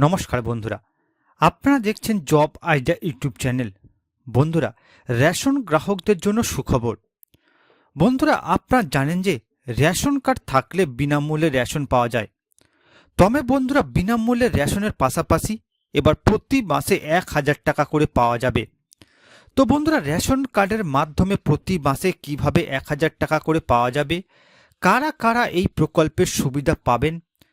নমস্কার বন্ধুরা। আপনারা দেখছেন জব আইডিয়া ইউটিউব চ্যানেল। বন্ধুরা, রেশন গ্রাহকদের জন্য সুখবর। বন্ধুরা, আপনারা জানেন যে রেশন কার্ড থাকলে বিনামূল্যে রেশন পাওয়া যায়। তবে বন্ধুরা, বিনামূল্যে রেশনের পাশাপাশি এবার প্রতি মাসে এক হাজার টাকা করে পাওয়া যাবে। তো বন্ধুরা, রেশন কার্ডের মাধ্যমে প্রতি মাসে কীভাবে এক হাজার টাকা করে পাওয়া যাবে? কারা কারা এই প্রকল্পের সুবিধা পাবেন?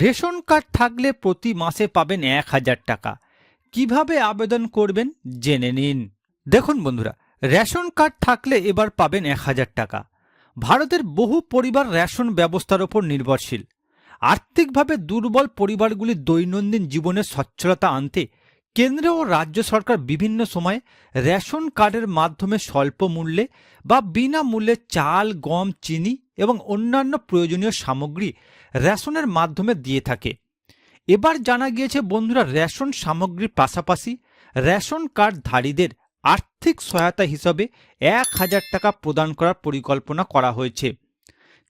রেশন কার্ড থাকলে প্রতি মাসে পাবেন এক হাজার টাকা। কীভাবে আবেদন করবেন জেনে নিন। দেখুন বন্ধুরা, রেশন কার্ড থাকলে এবার পাবেন এক হাজার টাকা। ভারতের বহু পরিবার রেশন ব্যবস্থার ওপর নির্ভরশীল। আর্থিকভাবে দুর্বল পরিবারগুলি দৈনন্দিন জীবনের সচ্ছলতা আনতে কেন্দ্র ও রাজ্য সরকার বিভিন্ন সময়ে রেশন কার্ডের মাধ্যমে স্বল্প মূল্যে বা বিনামূল্যে চাল, গম, চিনি এবং অন্যান্য প্রয়োজনীয় সামগ্রী রেশনের মাধ্যমে দিয়ে থাকে। এবার জানা গিয়েছে, বন্ধুরা, রেশন সামগ্রীর পাশাপাশি রেশন কার্ডধারীদের আর্থিক সহায়তা হিসাবে এক হাজার টাকা প্রদান করার পরিকল্পনা করা হয়েছে।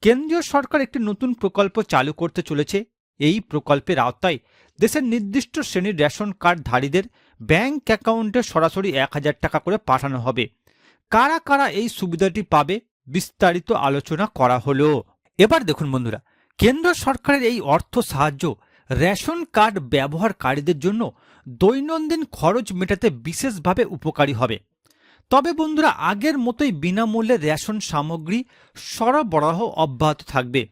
কেন্দ্রীয় সরকার একটি নতুন প্রকল্প চালু করতে চলেছে। এই প্রকল্পের আওতায় দেশের নির্দিষ্ট শ্রেণির রেশন কার্ডধারীদের ব্যাংক অ্যাকাউন্টে সরাসরি এক হাজার টাকা করে পাঠানো হবে। কারা কারা এই সুবিধাটি পাবে বিস্তারিত আলোচনা করা হলো। এবার দেখুন বন্ধুরা, কেন্দ্র সরকারের এই অর্থ সাহায্য রেশন কার্ড ব্যবহারকারীদের জন্য দৈনন্দিন খরচ মেটাতে বিশেষভাবে উপকারী হবে। তবে বন্ধুরা, আগের মতোই বিনামূল্যে রেশন সামগ্রী সরবরাহ অব্যাহত থাকবে।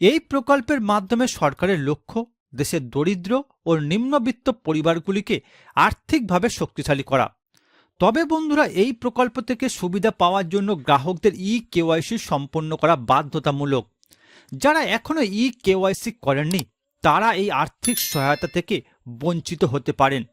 এই প্রকল্পের মাধ্যমে সরকারের লক্ষ্য দেশের দরিদ্র ও নিম্নবিত্ত পরিবারগুলিকে আর্থিকভাবে শক্তিশালী করা। তবে বন্ধুরা, এই প্রকল্প থেকে সুবিধা পাওয়ার জন্য গ্রাহকদের ই কেওয়াইসি সম্পন্ন করা বাধ্যতামূলক। যারা এখনও ই কেওয়াইসি করেননি, তারা এই আর্থিক সহায়তা থেকে বঞ্চিত হতে পারেন।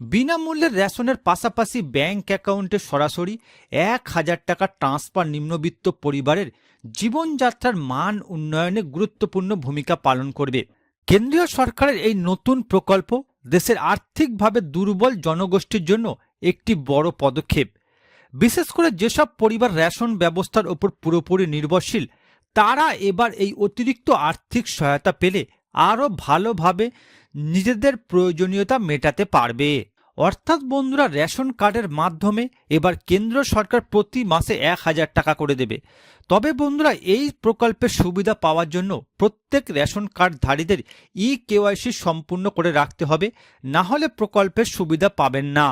বিনামূল্যে রেশনের পাশাপাশি ব্যাংক অ্যাকাউন্টে সরাসরি এক হাজার টাকা ট্রান্সফার নিম্নবিত্ত পরিবারের জীবনযাত্রার মান উন্নয়নে গুরুত্বপূর্ণ ভূমিকা পালন করবে। কেন্দ্রীয় সরকারের এই নতুন প্রকল্প দেশের আর্থিকভাবে দুর্বল জনগোষ্ঠীর জন্য একটি বড় পদক্ষেপ। বিশেষ করে যেসব পরিবার রেশন ব্যবস্থার ওপর পুরোপুরি নির্ভরশীল, তারা এবার এই অতিরিক্ত আর্থিক সহায়তা পেলে আরও ভালোভাবে নিজেদের প্রয়োজনীয়তা মেটাতে পারবে। অর্থাৎ বন্ধুরা রেশন কার্ডের মাধ্যমে এবার কেন্দ্র সরকার প্রতি মাসে এক হাজার টাকা করে দেবে। তবে বন্ধুরা এই প্রকল্পের সুবিধা পাওয়ার জন্য প্রত্যেক রেশন কার্ডধারীদের ই কেওয়াইসি সম্পূর্ণ করে রাখতে হবে, না হলে প্রকল্পের সুবিধা পাবেন না।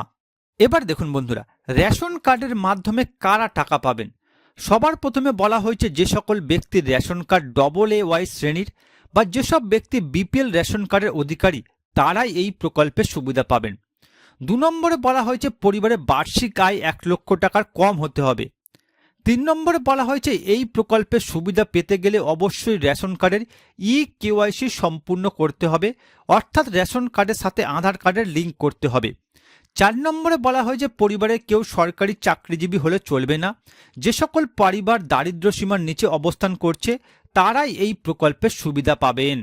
এবার দেখুন বন্ধুরা, রেশন কার্ডের মাধ্যমে কারা টাকা পাবেন? সবার প্রথমে বলা হয়েছে যে সকল ব্যক্তি ration card double A Y শ্রেণির বা যেসব ব্যক্তি বিপিএল রেশন কার্ডের অধিকারী, তারাই এই প্রকল্পের সুবিধা পাবেন। দু নম্বরে বলা হয়েছে পরিবারের বার্ষিক আয় এক লক্ষ টাকার কম হতে হবে। তিন নম্বরে বলা হয়েছে এই প্রকল্পের সুবিধা পেতে গেলে অবশ্যই রেশন কার্ডের ই কেওয়াইসি সম্পূর্ণ করতে হবে, অর্থাৎ রেশন কার্ডের সাথে আধার কার্ডের লিঙ্ক করতে হবে। চার নম্বরে বলা হয় যে পরিবারে কেউ সরকারি চাকরিজীবী হলে চলবে না, যে সকল পরিবার দারিদ্র সীমার নিচে অবস্থান করছে, তারাই এই প্রকল্পের সুবিধা পাবেন।